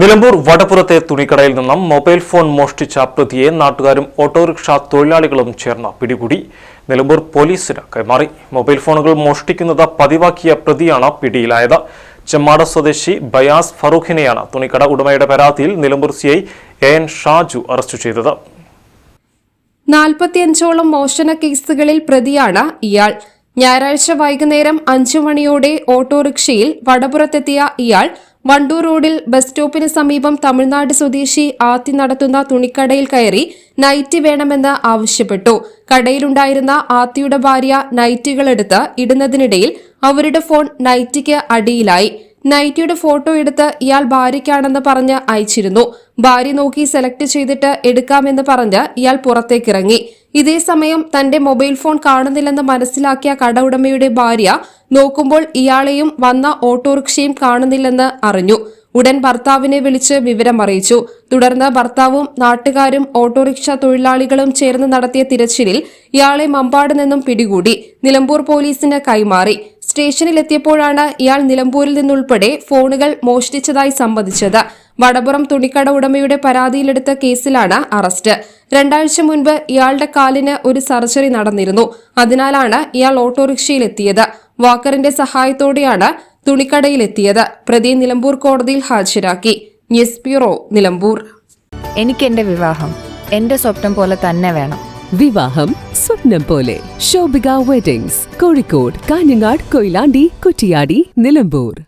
നിലമ്പൂർ വടപ്പുറത്തെ തുണിക്കടയിൽ നിന്നും മൊബൈൽ ഫോൺ മോഷ്ടിച്ച പ്രതിയെ നാട്ടുകാരും ഓട്ടോറിക്ഷ തൊഴിലാളികളും ചേർന്ന് പിടികൂടി. നിലമ്പൂർ പോലീസിന് കൈമാറി. മൊബൈൽ ഫോണുകൾ മോഷ്ടിക്കുന്നത് പതിവാക്കിയ പ്രതിയാണ് പിടിയിലായത്. ചെമ്മാട സ്വദേശി ബയാസ് ഫറൂഖിനെയാണ് തുണിക്കട ഉടമയുടെ പരാതിയിൽ Nilambur C I A N Shaju arrest ചെയ്തത്. നാൽപ്പത്തിയഞ്ചോളം മോഷണ കേസുകളിൽ പ്രതിയാണ് ഇയാൾ. ഞായറാഴ്ച വൈകുന്നേരം അഞ്ചു മണിയോടെ ഓട്ടോറിക്ഷയിൽ വടപുറത്തെത്തിയ ഇയാൾ വണ്ടൂർ റോഡിൽ ബസ് സ്റ്റോപ്പിന് സമീപം തമിഴ്നാട് സ്വദേശി ആത്തി നടത്തുന്ന തുണിക്കടയിൽ കയറി നൈറ്റ് വേണമെന്ന് ആവശ്യപ്പെട്ടു. കടയിലുണ്ടായിരുന്ന ആത്തിയുടെ ഭാര്യ നൈറ്റികളെടുത്ത് ഇടുന്നതിനിടയിൽ അവരുടെ ഫോൺ നൈറ്റിക്ക് അടിയിലായി. നൈറ്റിയുടെ ഫോട്ടോ എടുത്ത് ഇയാൾ ഭാര്യയ്ക്കാണെന്ന് പറഞ്ഞ് അയച്ചിരുന്നു. ഭാര്യ നോക്കി സെലക്ട് ചെയ്തിട്ട് എടുക്കാമെന്ന് പറഞ്ഞ് ഇയാൾ പുറത്തേക്കിറങ്ങി. ഇതേസമയം തന്റെ മൊബൈൽ ഫോൺ കാണുന്നില്ലെന്ന് മനസ്സിലാക്കിയ കട ഉടമയുടെ ഭാര്യ നോക്കുമ്പോൾ ഇയാളെയും വന്ന ഓട്ടോറിക്ഷയും കാണുന്നില്ലെന്ന് അറിഞ്ഞു. ഉടൻ ഭർത്താവിനെ വിളിച്ച് വിവരം അറിയിച്ചു തുടർന്ന് ഭർത്താവും നാട്ടുകാരും ഓട്ടോറിക്ഷ തൊഴിലാളികളും ചേർന്ന് നടത്തിയ തിരച്ചിലിൽ ഇയാളെ മമ്പാട് നിന്നും പിടികൂടി നിലമ്പൂർ പോലീസിന് കൈമാറി. സ്റ്റേഷനിലെത്തിയപ്പോഴാണ് ഇയാൾ നിലമ്പൂരിൽ നിന്നുൾപ്പെടെ ഫോണുകൾ മോഷ്ടിച്ചതായി സമ്മതിച്ചത് വടപുറം തുണിക്കട ഉടമയുടെ പരാതിയിലെടുത്ത കേസിലാണ് അറസ്റ്റ്. രണ്ടാഴ്ച മുൻപ് ഇയാളുടെ കാലിന് ഒരു സർജറി നടന്നിരുന്നു. അതിനാലാണ് ഇയാൾ ഓട്ടോറിക്ഷയിലെത്തിയത്. വാക്കറിന്റെ സഹായത്തോടെയാണ് തുണിക്കടയിലെത്തിയത്. പ്രതി നിലമ്പൂർ കോടതിയിൽ ഹാജരാക്കി. News bureau Nilambur. എനിക്ക് എന്റെ വിവാഹം എന്റെ സ്വപ്നം പോലെ തന്നെ വേണം. വിവാഹം സ്വപ്നം പോലെ. ശോഭിക വെഡിങ്സ് കോഴിക്കോട് കാഞ്ഞങ്ങാട് കൊയിലാണ്ടി കുറ്റിയാടി നിലമ്പൂർ.